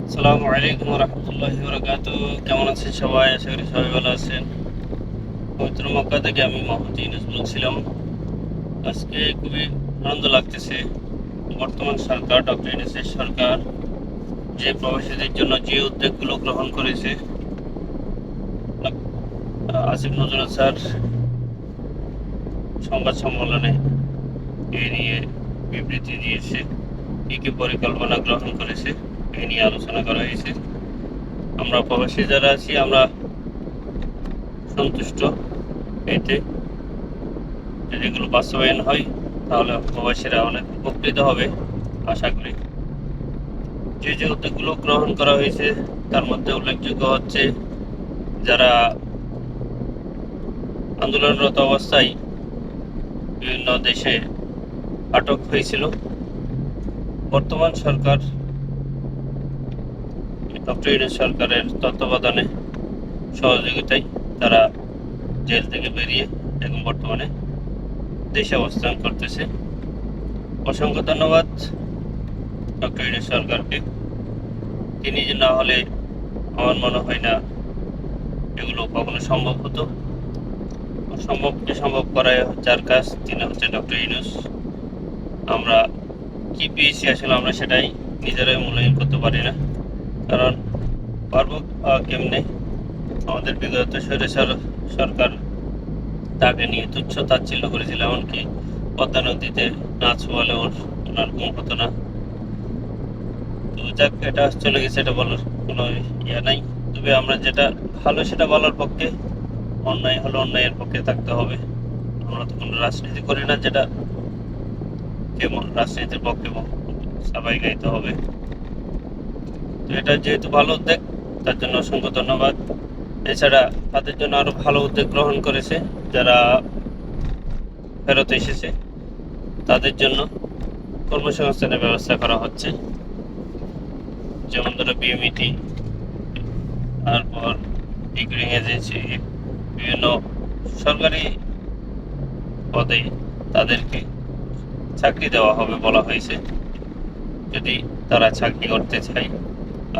আসসালামু আলাইকুম রহমতুল্লাহি বরকাত কেমন আছেন সবাই? আশা করি সবাই ভালো আছেন। পবিত্র মক্কা থেকে আমি মোহাম্মদ ইউনুস বলছিলাম। আজকে খুবই আনন্দ লাগতেছে। বর্তমান সরকার, ডক্টর ইউনুসের সরকার যে প্রবাসীদের জন্য যে উদ্যোগগুলো গ্রহণ করেছে। আসিফ নজরুল স্যার সংবাদ সম্মেলনে এ নিয়ে বিবৃতি দিয়েছে। কি কি পরিকল্পনা গ্রহণ করেছে? এ নিয়ে আলোচনা করা হয়েছে। আমরা প্রবাসী যারা আছি, আমরা সন্তুষ্ট এতে। যদি এগুলো বাস্তবায়ন হয়, তাহলে প্রবাসীরা অনেক উপকৃত হবে, আশা করি। যে যে উদ্যোগগুলো গ্রহণ করা হয়েছে, তার মধ্যে উল্লেখযোগ্য হচ্ছে যারা আন্দোলনরত অবস্থায় বিভিন্ন দেশে আটক হয়েছিল। বর্তমান সরকার ডক্টর ইউনুস সরকারের তত্ত্বাবধানে সহযোগিতায় তারা জেল থেকে বেরিয়ে এখন বর্তমানে দেশে অবস্থান করতেছে। অসংখ্য ধন্যবাদ ডক্টর ইউনুস সরকারকে। তিনি যে না হলে আমার মনে হয় না এগুলো কখনো সম্ভব হতো। অসম্ভবকে সম্ভব করায় যার কাজ তিনি হচ্ছে ডক্টর ইউনুস। আমরা কি পেয়েছি আসলে আমরা সেটাই নিজেরাই মূল্যায়ন করতে পারি না। কারণ পারব কেমনে? আমাদের বিগত সরেসর সরকার তাকে নিয়ে তুচ্ছ তাচ্ছিল্য করেছিল, এমনকি পদ্মা নদীতে নাচ বলে ওর, ওনার ঘুম হতো না তো যাক, এটা চলে গেছে, এটা বলার কোনো ইয়ে নাই। তবে আমরা যেটা ভালো সেটা বলার পক্ষে, অন্যায় হলো অন্যায়ের পক্ষে থাকতে হবে। আমরা তো কোনো রাজনীতি করি না, যেটা কেমন, রাজনীতির পক্ষে সবাই গাইতে হবে। তো এটা যেহেতু ভালো উদ্যোগ, তার জন্য অসংখ্য ধন্যবাদ। এছাড়া তাদের জন্য আরও ভালো উদ্যোগ গ্রহণ করেছে যারা ফেরত এসেছে। তাদের জন্য কর্মসংস্থানের ব্যবস্থা করা হচ্ছে। যেমন ধরো বিএমইটি তারপর ডিগ্রিং এজেন্সি বিভিন্ন সরকারি পদে তাদেরকে চাকরি দেওয়া হবে বলা হয়েছে। যদি তারা চাকরি করতে চায়।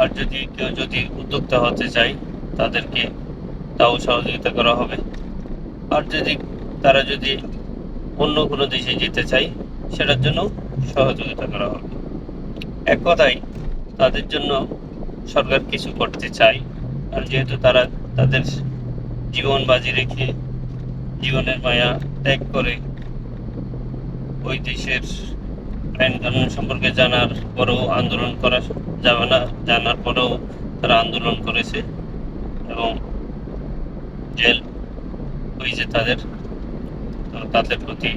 আর যদি কেউ যদি উদ্যোক্তা হতে চায়, তাদেরকে তাও সহযোগিতা করা হবে। আর যদি তারা যদি অন্য কোনো দেশে যেতে চায়, সেটার জন্য সহযোগিতা করা হবে। এক কথায়, তাদের জন্য সরকার কিছু করতে চায়, আর যেহেতু তারা তাদের জীবন বাজি রেখে জীবনের মায়া ত্যাগ করে ওই দেশের আইন কানুন সম্পর্কে জানার পরেও আন্দোলন করা যাবে না জানার পরেও তারা আন্দোলন করেছে এবং জেল হয়েছে তাদের। তাদের প্রতি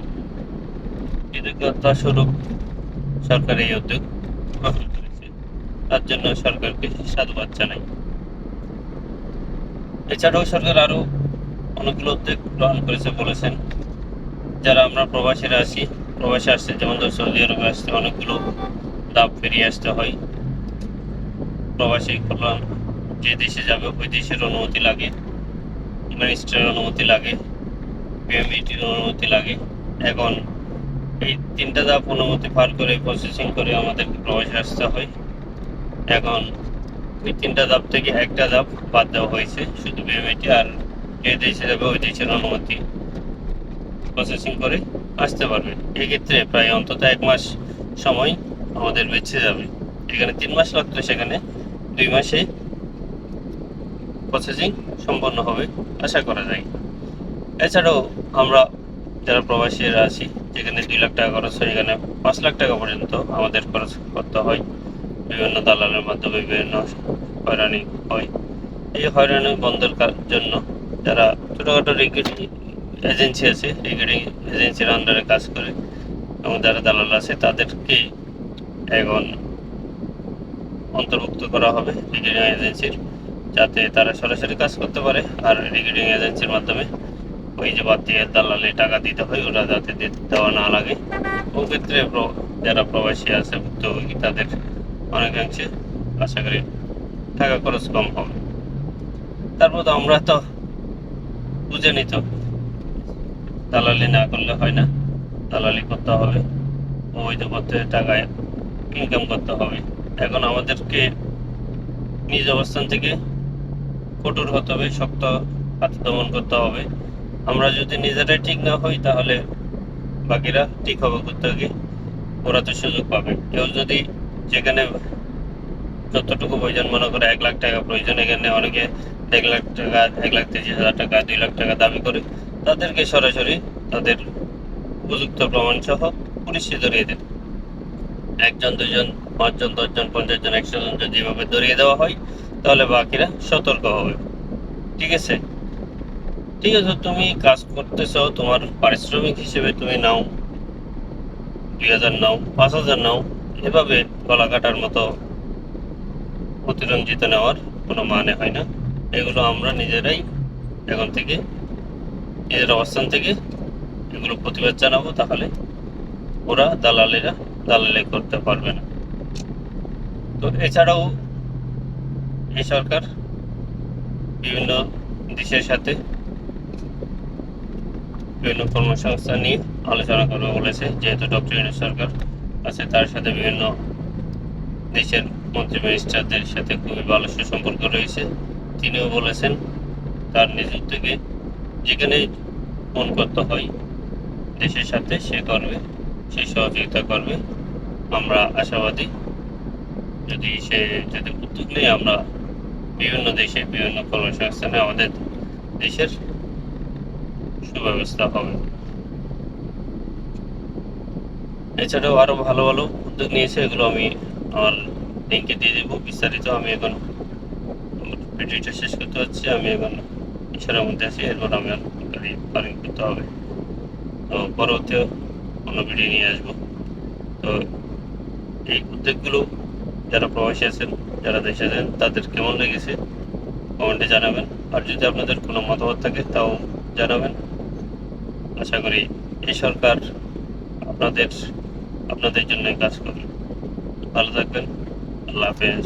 স্বরূপ সরকার এই উদ্যোগ গ্রহণ করেছে। তার জন্য সরকারকে সাধুবাদ জানাই। এছাড়াও সরকার আরও অনেকগুলো উদ্যোগ গ্রহণ করেছে বলেছেন। যারা আমরা প্রবাসীরা আছি প্রবাসী আসছে, যেমন ধর সৌদি আরবে আসতে অনেকগুলো দাব পেরিয়ে আসতে হয়। প্রবাসী কল্যাণ যে দেশে যাবে ওই দেশের অনুমতি লাগে মিনিস্টারের অনুমতি লাগে পিএমইটির অনুমতি লাগে। এখন এই তিনটা ধাপ অনুমতি পার করে প্রসেসিং করে আমাদেরকে প্রবাসী আসতে হয়। এখন ওই তিনটা ধাপ থেকে একটা ধাপ বাদ দেওয়া হয়েছে, শুধু পিএমইটি আর যে দেশে যাবে ওই দেশের অনুমতি প্রসেসিং করে। আসতে পারবে। এক্ষেত্রে প্রায় অন্তত এক মাস সময় আমাদের বেঁচে যাবে। এখানে তিন মাস লাগতো, সেখানে দুই মাসে প্রসেসিং সম্পন্ন হবে, আশা করা যায়। এছাড়াও আমরা যারা প্রবাসীরা আছি, যেখানে দুই লাখ টাকা খরচ হয়, এখানে পাঁচ লাখ টাকা পর্যন্ত আমাদের খরচ করতে হয়। বিভিন্ন দালালের মাধ্যমে বিভিন্ন হয়রানি হয়। এই হয়রানি বন্ধের জন্য যারা ছোটোখাটো রিক্রুটিং এজেন্সি আছে রিক্রুটিং এজেন্সির আন্ডারে কাজ করে। এবং যারা দালাল আছে, তাদেরকে এখন অন্তর্ভুক্ত করা হবে রিক্রুটিং এজেন্সির যাতে তারা সরাসরি কাজ করতে পারে। আর রিক্রুটিং এজেন্সির মাধ্যমে ওই যে বাদ দিয়ে দালালে টাকা দিতে হয়, ওরা যাতে দেওয়া না লাগে। ও ক্ষেত্রে যারা প্রবাসী আছে, ভুক্তভোগী, তাদের অনেকাংশে আশা করি টাকা খরচ কম হবে। তারপর তো আমরা তো বুঝে নিত দালালি না করলে হয় না। দালালি করতে হবে, অবৈধ পথে টাকা ইনকাম করতে হবে। এখন আমাদেরকে নিজ অবস্থান থেকে কঠোর হতে হবে, শক্ত হাতে দমন করতে হবে। আমরা যদি নিজেরাই ঠিক না হই, তাহলে বাকিরা ঠিক হবে থেকে ওরা তো সুযোগ পাবে। কেউ যদি যেখানে যতটুকু প্রয়োজন মনে করে এক লাখ টাকা প্রয়োজন, এখানে অনেকে এক লাখ টাকা, এক লাখ তিরিশ হাজার টাকা, দুই লাখ টাকা দাবি করে তাদেরকে সরাসরি তাদের উপযুক্ত প্রমাণ সহ পুলিশে ধরিয়ে দেন। একজন, দুজন, পাঁচজন, দশজন পঞ্চাশ জন একশো জন যদি এভাবে ধরিয়ে দেওয়া হয়, তাহলে বাকিরা সতর্ক হবে। ঠিক আছে? ঠিক আছে, তুমি কাজ করতেছো, তোমার পারিশ্রমিক হিসেবে তুমি নাও, দুই হাজার নাও, পাঁচ হাজার নাও, এভাবে গলা কাটার মতো অতিরঞ্জিত নেওয়ার কোনো মানে হয় না। এগুলো আমরা নিজেরাই এখন থেকে নিজের অবস্থান থেকে এগুলো প্রতিবাদ জানাব, তাহলে ওরা দালালেরা দালালে করতে পারবে না। তো এছাড়াও এই সরকার বিভিন্ন দেশের সাথে বিভিন্ন কর্মসংস্থান নিয়ে আলোচনা করবে বলেছে, যেহেতু ডক্টর ইউনুস সরকার আছে, তার সাথে বিভিন্ন দেশের মন্ত্রী মিনিস্টারদের সাথে খুবই ভালো সুসম্পর্ক রয়েছে। তিনিও বলেছেন, তার নিজ উদ্যোগে যেখানে ফোন করতে হয়, দেশের সাথে সে করবে, সে সহযোগিতা করবে। আমরা আশাবাদী, যদি সে যদি উদ্যোগ নেই আমরা বিভিন্ন দেশে বিভিন্ন কর্মসংস্থানে আমাদের দেশের সুব্যবস্থা হবে। এছাড়াও আরও ভালো ভালো উদ্যোগ নিয়েছে, এগুলো আমি আমার লিঙ্কে দিয়ে দেবো, বিস্তারিত। আমি এখন ভিডিওটা শেষ করতে হচ্ছে আমি এখন ইশারার মধ্যে আছি এরপর আমি গাড়ি পারিং করতে হবে। তো পরবর্তী অন্য ভিডিও নিয়ে আসব। তো এই উদ্যোগগুলো যারা প্রবাসী আছেন, যারা দেশে আছেন, তাদের কেমন লেগেছে? কমেন্টে জানাবেন। আর যদি আপনাদের কোনো মতামত থাকে, তাও জানাবেন। আশা করি এই সরকার আপনাদের আপনাদের জন্য কাজ করবে। ভালো থাকবেন। আল্লাহ হাফেজ।